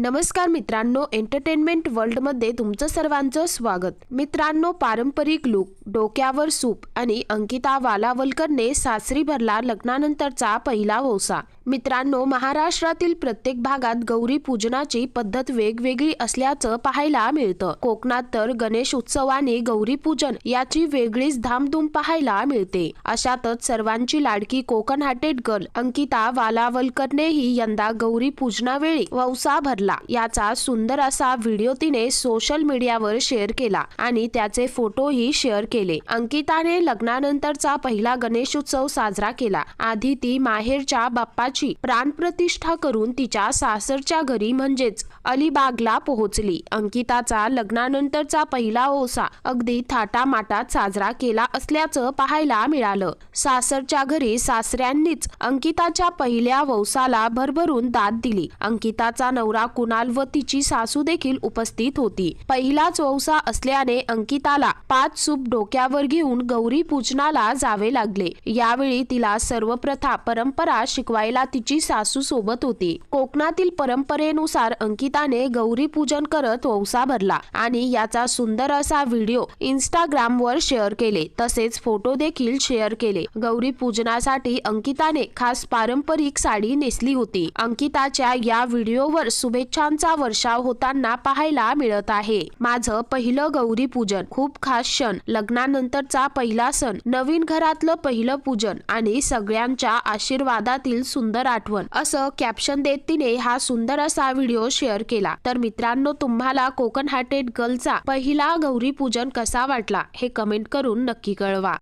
नमस्कार मित्रांनो एंटरटेनमेंट वर्ल्डमध्ये तुमचं सर्वांचं स्वागत. मित्रांनो पारंपरिक लुक डोक्यावर सूप आणि अंकिता वालावलकरने सासरी भरला लग्नानंतरचा पहिला ओसा. मित्रांनो महाराष्ट्रातील प्रत्येक भागात गौरी पूजनाची पद्धत वेगवेगळी असल्याचं पाहायला मिळतं. कोकणात तर गणेश उत्सवाने गौरी पूजन याची वेगळीच धामधूम पाहायला मिळते. अशातच सर्वांची लाडकी कोकण हाटेड गर्ल अंकिता वालावलकरनेही यंदा गौरी पूजनावेळी वौसा भरला. याचा सुंदर असा व्हिडिओ तिने सोशल मीडियावर शेअर केला आणि त्याचे फोटोही शेअर केले. अंकिताने लग्नानंतरचा पहिला गणेशोत्सव साजरा केला. आधी ती माहेरच्या बाप्पाची प्राणप्रतिष्ठा करून तिच्या सासरच्या घरी म्हणजेच अलिबागला पोहोचली. अंकिताचा लग्नानंतरचा पहिला ओसा अगदी थाटामाटात साजरा केला असल्याचं पाहायला मिळालं. सासरच्या घरी सासऱ्यांनीच अंकिताच्या पहिल्या वौसाला भरभरून दाद दिली. अंकिताचा नवरा कुणाल व तिची सासू देखील उपस्थित होती. पहिलाच वौसा असल्याने अंकिताला पाच सूप डोक्यावर घेऊन गौरी पूजनाला जावे लागले. यावेळी तिला सर्वप्रथा परंपरा शिकवायला तिची सासू सोबत होती. कोकणातील परंपरेनुसार अंकिताने गौरी पूजन करत वौसा भरला आणि याचा सुंदर असा व्हिडिओ इंस्टाग्राम वर शेअर केले. तसेच फोटो देखील शेअर केले. गौरी पूजनासाठी अंकिताने खास पारंपरिक साडी नेसली होती. अंकिताच्या या व्हिडिओवर शुभेच्छांचा वर्षाव होताना पाहायला मिळत आहे. माझं पहिलं गौरी पूजन. खूप खास क्षण. लग्नानंतरचा पहिला सण. नवीन घरातलं पहिलं पूजन आणि सगळ्यांच्या आशीर्वादातील सुंदर सुंदर आठवण. असं कॅप्शन देत तिने हा सुंदर असा व्हिडिओ शेअर केला. तर मित्रांनो तुम्हाला कोकण हार्टेड गर्लचा पहिला गौरी पूजन कसा वाटला हे कमेंट करून नक्की कळवा.